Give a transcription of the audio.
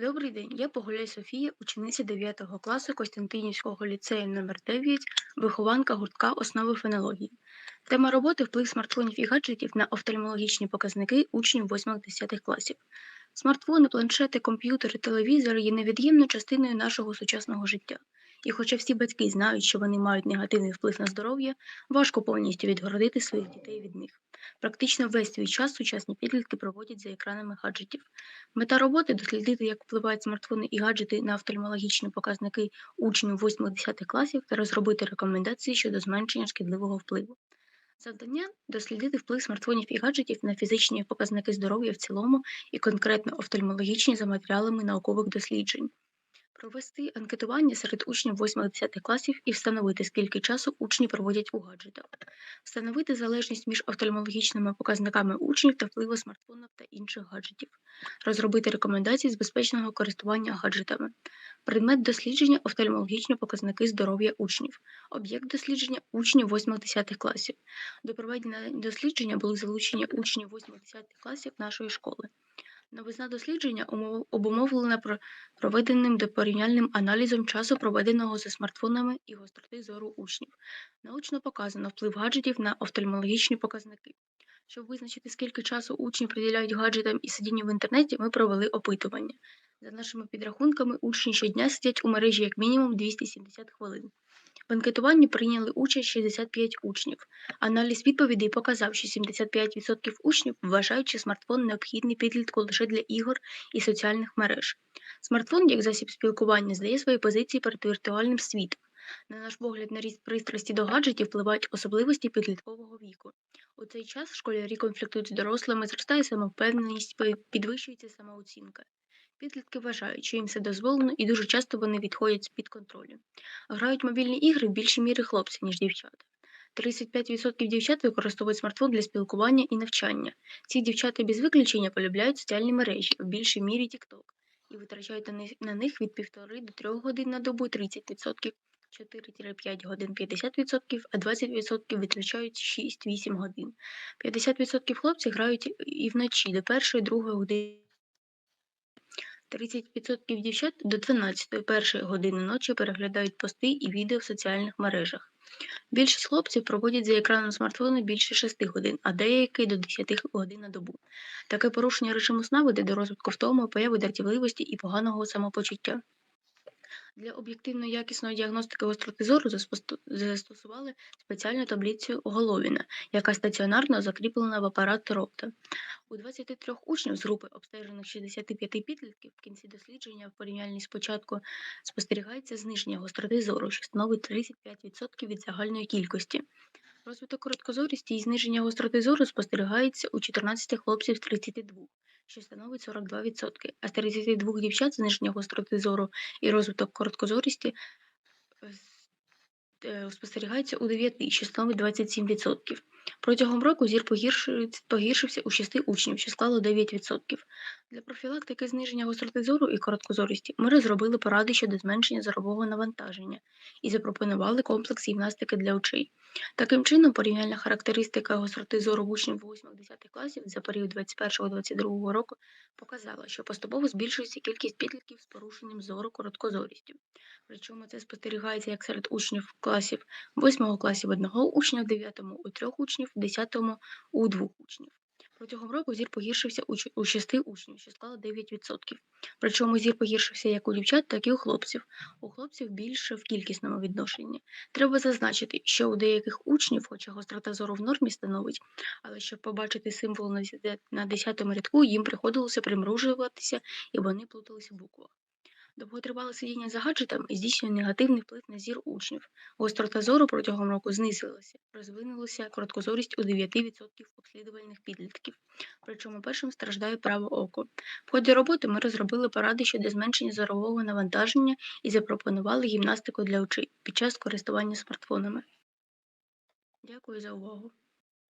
Добрий день, я Погуляй Софія, учениця 9 класу Костянтинівського ліцею номер 9 вихованка гуртка основи фенології. Тема роботи вплив смартфонів і гаджетів на офтальмологічні показники учнів 8-10 класів. Смартфони, планшети, комп'ютери, телевізори є невід'ємною частиною нашого сучасного життя. І хоча всі батьки знають, що вони мають негативний вплив на здоров'я, важко повністю відгородити своїх дітей від них. Практично весь свій час сучасні підлітки проводять за екранами гаджетів. Мета роботи дослідити, як впливають смартфони і гаджети на офтальмологічні показники учнів 8-10 класів та розробити рекомендації щодо зменшення шкідливого впливу. Завдання дослідити вплив смартфонів і гаджетів на фізичні показники здоров'я в цілому і конкретно офтальмологічні за матеріалами наукових досліджень. Провести анкетування серед учнів 8-10 класів і встановити, скільки часу учні проводять у гаджетах, встановити залежність між офтальмологічними показниками учнів та впливу смартфонів та інших гаджетів, розробити рекомендації з безпечного користування гаджетами, предмет дослідження офтальмологічні показники здоров'я учнів, об'єкт дослідження учнів 8-10 класів. До проведення дослідження були залучені учні 8-10 класів нашої школи. Новизна дослідження обумовлена проведеним порівняльним аналізом часу, проведеного зі смартфонами і гостроти зору учнів. Научно показано вплив гаджетів на офтальмологічні показники. Щоб визначити, скільки часу учні приділяють гаджетам і сидінню в інтернеті, ми провели опитування. За нашими підрахунками, учні щодня сидять у мережі як мінімум 270 хвилин. В анкетуванні прийняли участь 65 учнів. Аналіз відповідей показав, що 75% учнів вважають, що смартфон необхідний підлітку лише для ігор і соціальних мереж. Смартфон, як засіб спілкування, здає свої позиції перед віртуальним світом. На наш погляд, на ріст пристрасті до гаджетів впливають особливості підліткового віку. У цей час школярі конфліктують з дорослими, зростає самовпевненість, підвищується самооцінка. Підлітки вважають, що їм все дозволено, і дуже часто вони відходять з-під контролю. Грають мобільні ігри в більшій мірі хлопці, ніж дівчата. 35% дівчат використовують смартфон для спілкування і навчання. Ці дівчата без виключення полюбляють соціальні мережі, в більшій мірі TikTok, і витрачають на них, від 1,5 до 3 годин на добу 30%, 4-5 годин 50%, а 20% витрачають 6-8 годин. 50% хлопців грають і вночі до 1-2 години. 30% дівчат до 12-1 години ночі переглядають пости і відео в соціальних мережах. Більшість хлопців проводять за екраном смартфону більше 6 годин, а деякі до 10 годин на добу. Таке порушення режиму сна веде до розвитку втоми, появи дратівливості і поганого самопочуття. Для об'єктивної якісної діагностики гостроти зору застосували спеціальну таблицю Головіна, яка стаціонарно закріплена в апарат Ропта. У 23 учнів з групи обстежених 65 підлітків в кінці дослідження в порівнянні з початку спостерігається зниження гостроти зору, що становить 35% від загальної кількості. Розвиток короткозорісті і зниження гостроти зору спостерігається у 14 хлопців з 32, що становить 42%, а з 32 дівчат зниження гостроти зору і розвиток короткозорісті е, е, спостерігається у 9, що становить 27%. Протягом року зір погіршився у 6 учнів, що склало 9%. Для профілактики зниження гостроти зору і короткозорісті ми розробили поради щодо зменшення зорового навантаження і запропонували комплекс гімнастики для очей. Таким чином, порівняльна характеристика гостроти зору учнів 8-10 класів за період 21-22 року показала, що поступово збільшується кількість підлітків з порушенням зору короткозорістю. Причому це спостерігається як серед учнів класів 8 класів одного учня, в 9 у трьох учнів, в 10 у двох учнів. Протягом року зір погіршився у 6 учнів, що склало 9%. Причому зір погіршився як у дівчат, так і у хлопців. У хлопців більше в кількісному відношенні. Треба зазначити, що у деяких учнів, хоча гострота зору в нормі становить, але щоб побачити символ на десяте- на 10 рядку, їм приходилося примружуватися, і вони плуталися в буквах. Довготривале сидіння за гаджетом здійснює негативний вплив на зір учнів. Гострота зору протягом року знизилася, розвинулася короткозорість у 9% обслідувальних підлітків. Причому першим страждає праве око. В ході роботи ми розробили поради щодо зменшення зорового навантаження і запропонували гімнастику для очей під час користування смартфонами. Дякую за увагу.